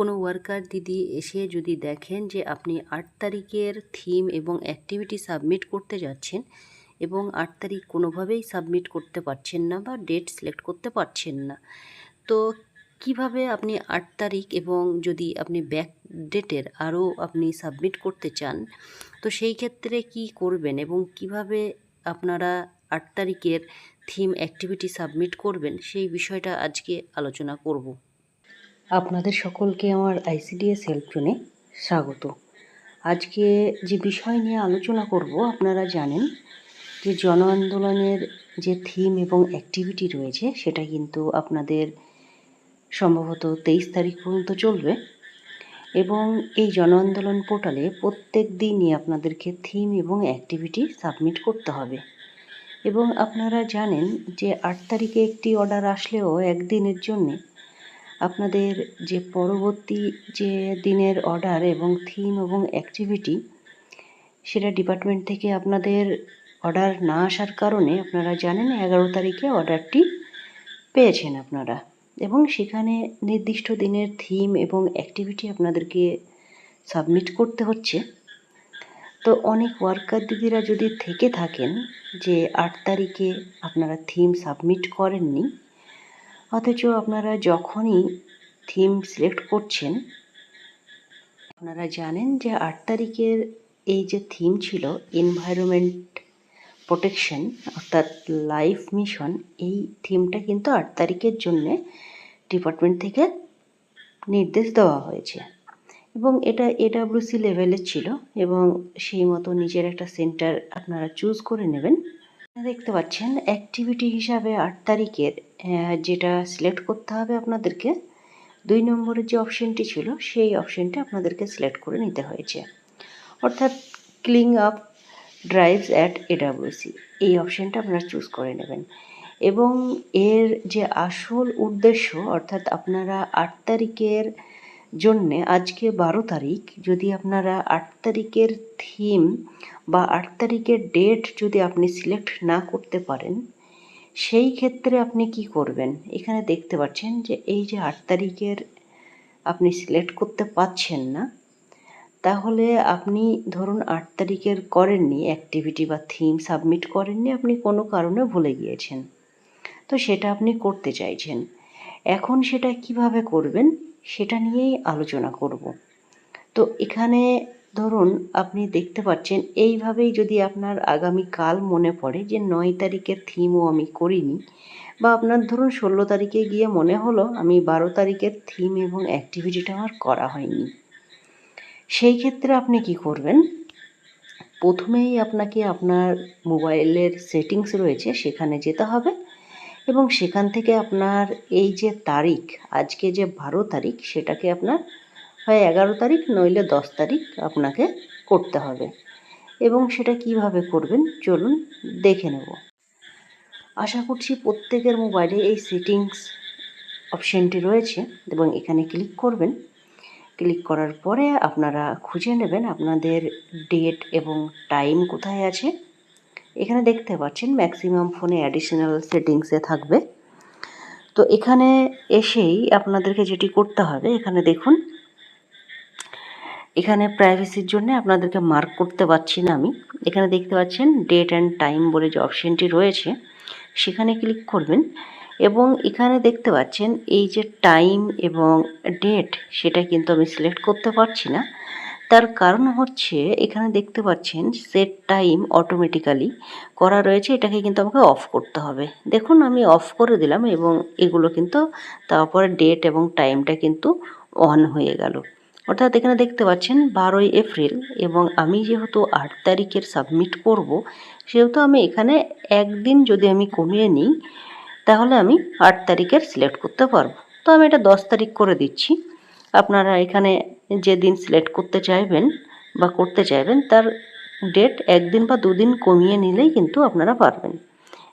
কোনো ওয়ার্কার দিদি এসে যদি দেখেন যে আপনি আট তারিখের থিম এবং অ্যাক্টিভিটি সাবমিট করতে যাচ্ছেন এবং আট তারিখ কোনোভাবেই সাবমিট করতে পারছেন না বা ডেট সিলেক্ট করতে পারছেন না, তো কীভাবে আপনি আট তারিখ এবং যদি আপনি ব্যাক ডেটের আরও আপনি সাবমিট করতে চান, তো সেই ক্ষেত্রে কি করবেন এবং কীভাবে আপনারা আট তারিখের থিম অ্যাক্টিভিটি সাবমিট করবেন সেই বিষয়টা আজকে আলোচনা করব। আপনাদের সকলকে আমার আইসিডিএস হেল্প জোনে স্বাগত। আজকে যে বিষয় নিয়ে আলোচনা করব, আপনারা জানেন যে জন আন্দোলনের যে থিম এবং অ্যাক্টিভিটি রয়েছে, সেটা কিন্তু আপনাদের সম্ভবত তেইশ তারিখ পর্যন্ত চলবে। এবং এই জন আন্দোলন পোর্টালে প্রত্যেক দিনই আপনাদেরকে থিম এবং অ্যাক্টিভিটি সাবমিট করতে হবে। এবং আপনারা জানেন যে আট তারিখে একটি অর্ডার আসলেও একদিনের জন্যে আপনাদের যে পরবর্তী যে দিনের অর্ডার এবং থিম এবং অ্যাক্টিভিটি সেটা ডিপার্টমেন্ট থেকে আপনাদের অর্ডার না আসার কারণে আপনারা জানেন এগারো তারিখে অর্ডারটি পেয়েছেন আপনারা। এবং সেখানে নির্দিষ্ট দিনের থিম এবং অ্যাক্টিভিটি আপনাদেরকে সাবমিট করতে হচ্ছে। তো অনেক ওয়ার্কার দিদিরা যদি থেকে থাকেন যে আট তারিখে আপনারা থিম সাবমিট করেননি অথচ আপনারা যখনই থিম সিলেক্ট করছেন, আপনারা জানেন যে আট তারিখের এই যে থিম ছিল এনভায়রনমেন্ট প্রোটেকশন অর্থাৎ লাইফ মিশন এই থিমটা কিন্তু আট তারিখের জন্যে ডিপার্টমেন্ট থেকে নির্দেশ দেওয়া হয়েছে। এবং এটা এডাব্লিউসি লেভেলের ছিল এবং সেই মতো নিজের একটা সেন্টার আপনারা চুজ করে নেবেন। দেখতে পাচ্ছেন অ্যাক্টিভিটি হিসাবে আট তারিখের যেটা সিলেক্ট করতে হবে আপনাদেরকে, দুই নম্বরের যে অপশনটি ছিল, সেই অপশনটা আপনাদেরকে সিলেক্ট করে নিতে হয়েছে। অর্থাৎ clean up drives at AWC এই অপশনটা আপনারা চুজ করে নেবেন। এবং এর যে আসল উদ্দেশ্য, অর্থাৎ আপনারা আট তারিখের জন্যে আজকে বারো তারিখ, যদি আপনারা আট তারিখের থিম বা আট তারিখের ডেট যদি আপনি সিলেক্ট না করতে পারেন, সেই ক্ষেত্রে আপনি কি করবেন? এখানে দেখতে পাচ্ছেন যে এই যে আট তারিখের আপনি সিলেক্ট করতে পাচ্ছেন না, তাহলে আপনি ধরুন আট তারিখের করেননি অ্যাক্টিভিটি বা থিম সাবমিট করেননি, আপনি কোনো কারণে ভুলে গিয়েছেন। তো সেটা আপনি করতে চাইছেন। এখন সেটা কীভাবে করবেন? সেটা নিয়েই আলোচনা করব। তো এখানে ধরুন আপনি দেখতে পাচ্ছেন, এইভাবেই যদি আপনার আগামী কাল মনে পড়ে যে নয় তারিখের থিমও আমি করিনি, বা আপনার ধরুন ষোলো তারিখে গিয়ে মনে হলো আমি বারো তারিখের থিম এবং অ্যাক্টিভিটিটা আমার করা হয়নি। সেই ক্ষেত্রে আপনি কি করবেন? প্রথমেই আপনাকে আপনার মোবাইলের সেটিংস রয়েছে, সেখানে যেতে হবে। এবং সেখান থেকে আপনার এই যে তারিখ, আজকে যে বারো তারিখ, সেটাকে আপনার হয় এগারো তারিখ, নইলে দশ তারিখ আপনাকে করতে হবে। এবং সেটা কীভাবে করবেন, চলুন দেখে নেব। আশা করছি প্রত্যেকের মোবাইলে এই সেটিংস অপশানটি রয়েছে এবং এখানে ক্লিক করবেন। ক্লিক করার পরে আপনারা খুঁজে নেবেন আপনাদের ডেট এবং টাইম কোথায় আছে। এখানে দেখতে পাচ্ছেন ম্যাক্সিমাম ফোনে অ্যাডিশনাল সেটিংসে থাকবে। তো এখানে এসেই আপনাদেরকে যেটি করতে হবে, এখানে দেখুন, এখানে প্রাইভেসির জন্য আপনাদেরকে মার্ক করতে পারছি না আমি। এখানে দেখতে পাচ্ছেন ডেট অ্যান্ড টাইম বলে যে অপশানটি রয়েছে, সেখানে ক্লিক করবেন এবং এখানে দেখতে পাচ্ছেন এই যে টাইম এবং ডেট সেটা কিন্তু আমি সিলেক্ট করতে পারছি না। তার কারণ হচ্ছে, এখানে দেখতে পাচ্ছেন সেট টাইম অটোমেটিক্যালি করা রয়েছে, এটাকে কিন্তু আমাকে অফ করতে হবে। দেখুন, আমি অফ করে দিলাম এবং এগুলো কিন্তু তারপরে ডেট এবং টাইমটা কিন্তু অন হয়ে গেল। অর্থাৎ এখানে দেখতে পাচ্ছেন বারোই এপ্রিল এবং আমি যেহেতু আট তারিখের সাবমিট করব, সেহেতু আমি এখানে একদিন যদি আমি কমিয়ে নিই, তাহলে আমি আট তারিখের সিলেক্ট করতে পারব। তো আমি এটা দশ তারিখ করে দিচ্ছি। আপনারা এখানে যে দিন সিলেক্ট করতে চাইবেন বা করতে চাইবেন, তার ডেট একদিন বা দুদিন কমিয়ে নিলেই কিন্তু আপনারা পারবেন।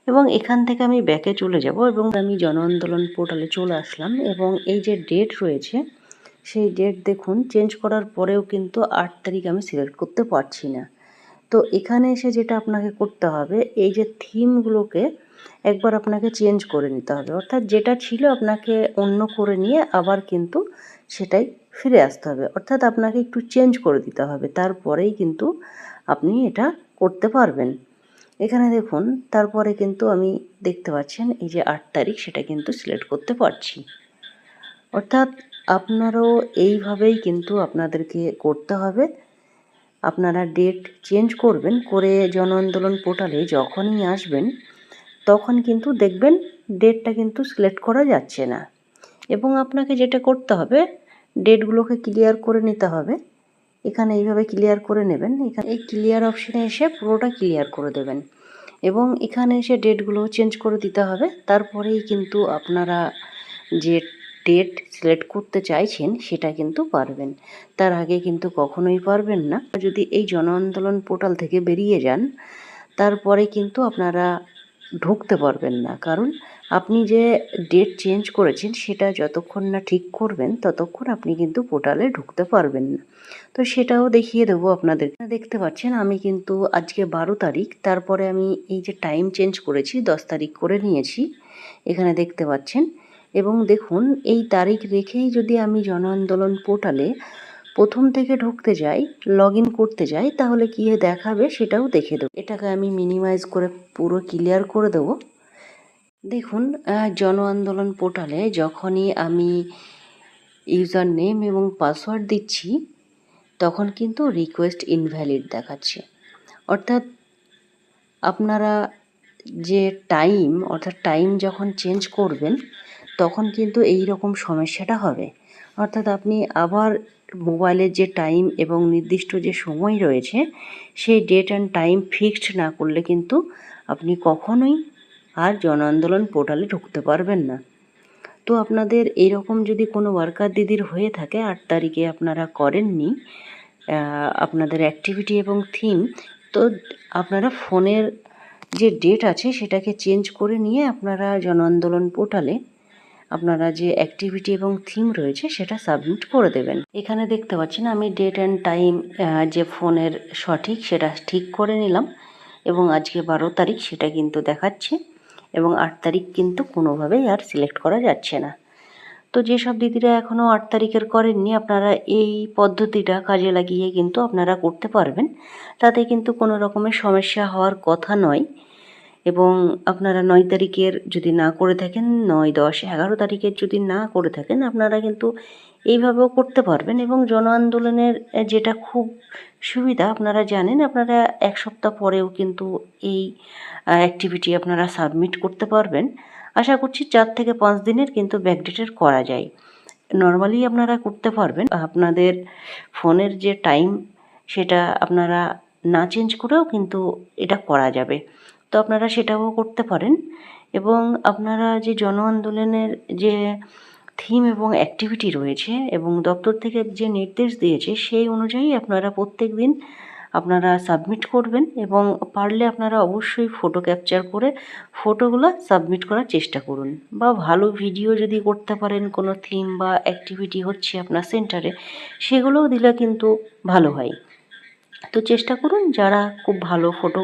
এবং এখান থেকে আমি ব্যাকে চলে যাব এবং আমি জন আন্দোলন পোর্টালে চলে আসলাম এবং এই যে ডেট রয়েছে, সেই ডেট দেখুন চেঞ্জ করার পরেও কিন্তু আট তারিখ আমি সিলেক্ট করতে পারছি না। তো এখানে এসে যেটা আপনাকে করতে হবে, এই যে থিমগুলোকে একবার আপনাকে চেঞ্জ করে নিতে হবে। অর্থাৎ যেটা ছিল আপনাকে অন্য করে নিয়ে আবার কিন্তু সেটাই ফিরে আসতে হবে। অর্থাৎ আপনাকে একটু চেঞ্জ করে দিতে হবে। তারপরেই কিন্তু আপনি এটা করতে পারবেন। এখানে দেখুন, তারপরে কিন্তু আমি দেখতে পাচ্ছেন, এই যে আট তারিখ সেটা কিন্তু সিলেক্ট করতে পারছি। অর্থাৎ আপনারও এইভাবেই কিন্তু আপনাদেরকে করতে হবে। আপনারা ডেট চেঞ্জ করবেন, করে জন আন্দোলন পোর্টালে যখনই আসবেন, তখন কিন্তু দেখবেন ডেটটা কিন্তু সিলেক্ট করা যাচ্ছে না। এবং আপনাকে যেটা করতে হবে ডেটগুলোকে ক্লিয়ার করে নিতে হবে। এখানে এইভাবে ক্লিয়ার করে নেবেন। এখানে এই ক্লিয়ার অপশানে এসে পুরোটা ক্লিয়ার করে দেবেন। এবং এখানে এসে ডেটগুলো চেঞ্জ করে দিতে হবে। তারপরেই কিন্তু আপনারা যে ডেট সিলেক্ট করতে চাইছেন, সেটা কিন্তু পারবেন। তার আগে কিন্তু কখনোই পারবেন না। যদি এই জন আন্দোলন পোর্টাল থেকে বেরিয়ে যান, তারপরে কিন্তু আপনারা ঢুকতে পারবেন না। কারণ আপনি যে ডেট চেঞ্জ করেছেন, সেটা যতক্ষণ না ঠিক করবেন, ততক্ষণ আপনি কিন্তু পোর্টালে ঢুকতে পারবেন না। তো সেটাও দেখিয়ে দেবো আপনাদের। দেখতে পাচ্ছেন, আমি কিন্তু আজকে বারো তারিখ, তারপরে আমি এই যে টাইম চেঞ্জ করেছি, দশ তারিখ করে নিয়েছি, এখানে দেখতে পাচ্ছেন। এবং দেখুন, এই তারিখ রেখেই যদি আমি জন আন্দোলন পোর্টালে প্রথম থেকে ঢুকতে যাই লগ করতে যাই, তাহলে কী দেখাবে সেটাও দেখে দেবো। এটাকে আমি মিনিমাইজ করে পুরো ক্লিয়ার করে দেবো। দেখুন জন আন্দোলন পোর্টালে যখনই আমি ইউজার নেম এবং পাসওয়ার্ড দিচ্ছি, তখন কিন্তু রিকোয়েস্ট ইনভ্যালিড দেখাচ্ছে। অর্থাৎ আপনারা যে টাইম অর্থাৎ টাইম যখন চেঞ্জ করবেন, তখন কিন্তু এই রকম সমস্যাটা হবে। অর্থাৎ আপনি আবার মোবাইলের যে টাইম এবং নির্দিষ্ট যে সময় রয়েছে, সেই ডেট অ্যান্ড টাইম ফিক্সড না করলে কিন্তু আপনি কখনোই আর জন আন্দোলন পোর্টালে ঢুকতে পারবেন না। তো আপনাদের এইরকম যদি কোনো ওয়ার্কার দিদির হয়ে থাকে, আট তারিখে আপনারা করেননি আপনাদের অ্যাক্টিভিটি এবং থিম তো আপনারা ফোনের যে ডেট আছে, সেটাকে চেঞ্জ করে নিয়ে আপনারা জন আন্দোলন পোর্টালে আপনারা যে অ্যাক্টিভিটি এবং থিম রয়েছে সেটা সাবমিট করে দেবেন। এখানে দেখতে পাচ্ছেন আমি ডেট অ্যান্ড টাইম যে ফোনের সঠিক সেটা ঠিক করে নিলাম এবং আজকে বারো তারিখ সেটা কিন্তু দেখাচ্ছে এবং আট তারিখ কিন্তু কোনোভাবেই আর সিলেক্ট করা যাচ্ছে না। তো যেসব দিদিরা এখনও আট তারিখের করেননি, আপনারা এই পদ্ধতিটা কাজে লাগিয়ে কিন্তু আপনারা করতে পারবেন। তাতে কিন্তু কোনো রকমের সমস্যা হওয়ার কথা নয়। এবং আপনারা নয় তারিখের যদি না করে থাকেন, নয়, দশ, এগারো তারিখের যদি না করে থাকেন, আপনারা কিন্তু এইভাবেও করতে পারবেন এবং জন আন্দোলনের যেটা খুব সুবিধা, আপনারা জানেন, আপনারা এক সপ্তাহ পরেও কিন্তু এই অ্যাক্টিভিটি আপনারা সাবমিট করতে পারবেন। আশা করছি চার থেকে পাঁচ দিনের কিন্তু ব্যাকডেটের করা যায়। নর্মালি আপনারা করতে পারবেন, আপনাদের ফোনের যে টাইম সেটা আপনারা না চেঞ্জ করেও কিন্তু এটা করা যাবে। তো আপনারা সেটাও করতে পারেন। এবং আপনারা যে জন আন্দোলনের যে থিম এবং অ্যাক্টিভিটি রয়েছে এবং দপ্তর থেকে যে নির্দেশ দিয়েছে, সেই অনুযায়ী আপনারা প্রত্যেক দিন আপনারা সাবমিট করবেন এবং পারলে আপনারা অবশ্যই ফটো ক্যাপচার করে ফটোগুলো সাবমিট করার চেষ্টা করুন। বা ভালো ভিডিও যদি করতে পারেন, কোনো থিম বা অ্যাক্টিভিটি হচ্ছে আপনার সেন্টারে সেগুলোও দিলে কিন্তু ভালো হয়। তো চেষ্টা করুন যারা খুব ভালো ফটো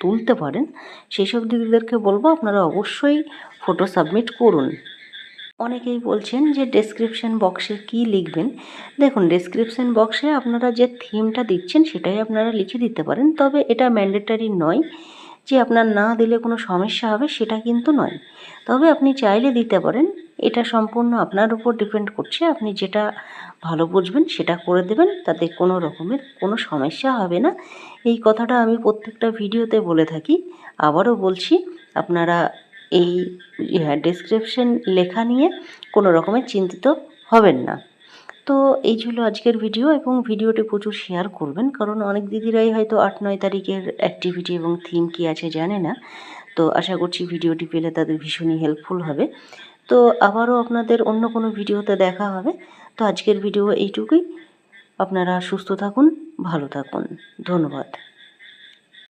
তুলতে পারেন। সেই সব দিদিদেরকে বলব আপনারা অবশ্যই ফটো সাবমিট করুন। অনেকেই বলছেন যে ডেসক্রিপশান বক্সে কি লিখবেন? দেখুন ডেসক্রিপশান বক্সে আপনারা যে থিমটা দিচ্ছেন সেটাই আপনারা লিখে দিতে পারেন, তবে এটা ম্যান্ডেটারি নয়। যে আপনার না দিলে কোনো সমস্যা হবে সেটা কিন্তু নয়। তবে আপনি চাইলে দিতে পারেন। এটা সম্পূর্ণ আপনার উপর ডিপেন্ড করছে। আপনি যেটা ভালো বুঝবেন সেটা করে দেবেন, তাতে কোনো রকমের কোনো সমস্যা হবে না। এই কথাটা আমি প্রত্যেকটা ভিডিওতে বলে থাকি। আবারও বলছি, আপনারা এই ডেসক্রিপশন লেখা নিয়ে কোনো রকমের চিন্তিত হবেন না। তো এই ছিল আজকের ভিডিও এবং ভিডিওটি প্রচুর শেয়ার করবেন, কারণ অনেক দিদিরাই হয়তো আট, নয় তারিখের অ্যাক্টিভিটি এবং থিম কী আছে জানে না। তো আশা করছি ভিডিওটি পেলে তাদের ভীষণই হেল্পফুল হবে। তো আবারও আপনাদের অন্য কোনো ভিডিওতে দেখা হবে। তো আজকের ভিডিও এইটুকুই। আপনারা সুস্থ থাকুন, ভালো থাকুন। ধন্যবাদ।